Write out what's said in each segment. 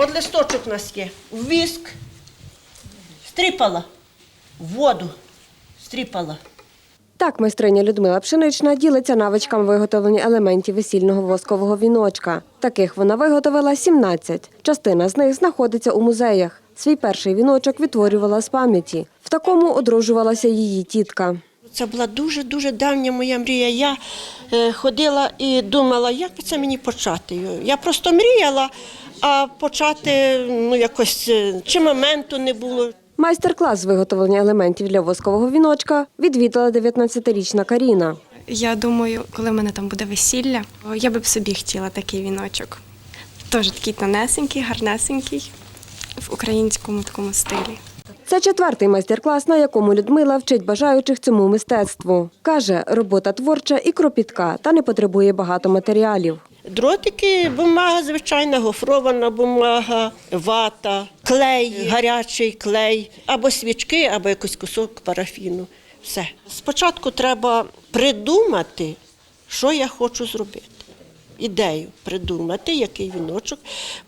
От листочок у нас є. В віск. Стріпала. В воду. Стріпала. Так майстриня Людмила Пшенична ділиться навичками виготовлення елементів весільного воскового віночка. Таких вона виготовила 17. Частина з них знаходиться у музеях. Свій перший віночок відтворювала з пам'яті. В такому одружувалася її тітка. Це була дуже-дуже давня моя мрія. Я е, ходила і думала, як це мені почати. Я просто мріяла, а почати ну, якось е, чи моменту не було. Майстер-клас з виготовлення елементів для воскового віночка відвідала 19-річна Каріна. Я думаю, коли в мене там буде весілля, я би б собі хотіла такий віночок. Теж такий тонесенький, гарнесенький, в українському такому стилі. Це четвертий майстер-клас, на якому Людмила вчить бажаючих цьому мистецтву. Каже, робота творча і кропітка та не потребує багато матеріалів. Дротики, бумага, звичайна, гофрована бумага, вата, клей, гарячий клей, або свічки, або якийсь кусок парафіну. Все. Спочатку треба придумати, що я хочу зробити. Ідею придумати, який віночок.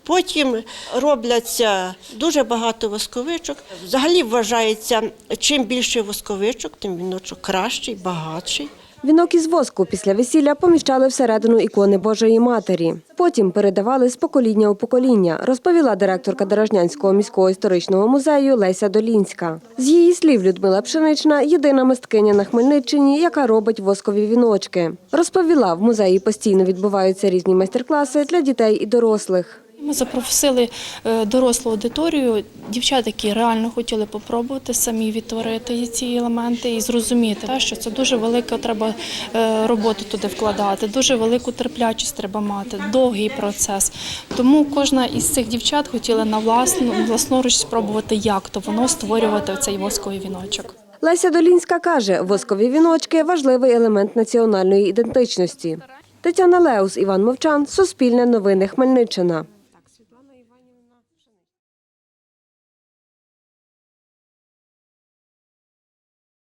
Потім робляться дуже багато восковичок. Взагалі вважається, чим більше восковичок, тим віночок кращий, багатший. Вінок із воску після весілля поміщали всередину ікони Божої Матері. Потім передавали з покоління у покоління, розповіла директорка Дорожнянського міського історичного музею Леся Долінська. З її слів, Людмила Пшенична єдина мисткиня на Хмельниччині, яка робить воскові віночки. Розповіла, в музеї постійно відбуваються різні майстер-класи для дітей і дорослих. Ми запросили е, дорослу аудиторію, дівчат, які реально хотіли попробувати самі відтворити ці елементи і зрозуміти, що це дуже велика треба е, роботу туди вкладати, дуже велику терплячість треба мати, довгий процес. Тому кожна із цих дівчат хотіла на власну власноруч спробувати, як то воно створювати цей восковий віночок. Леся Долінська каже, воскові віночки важливий елемент національної ідентичності. Тетяна Леус, Іван Мовчан, Суспільне новини Хмельниччина.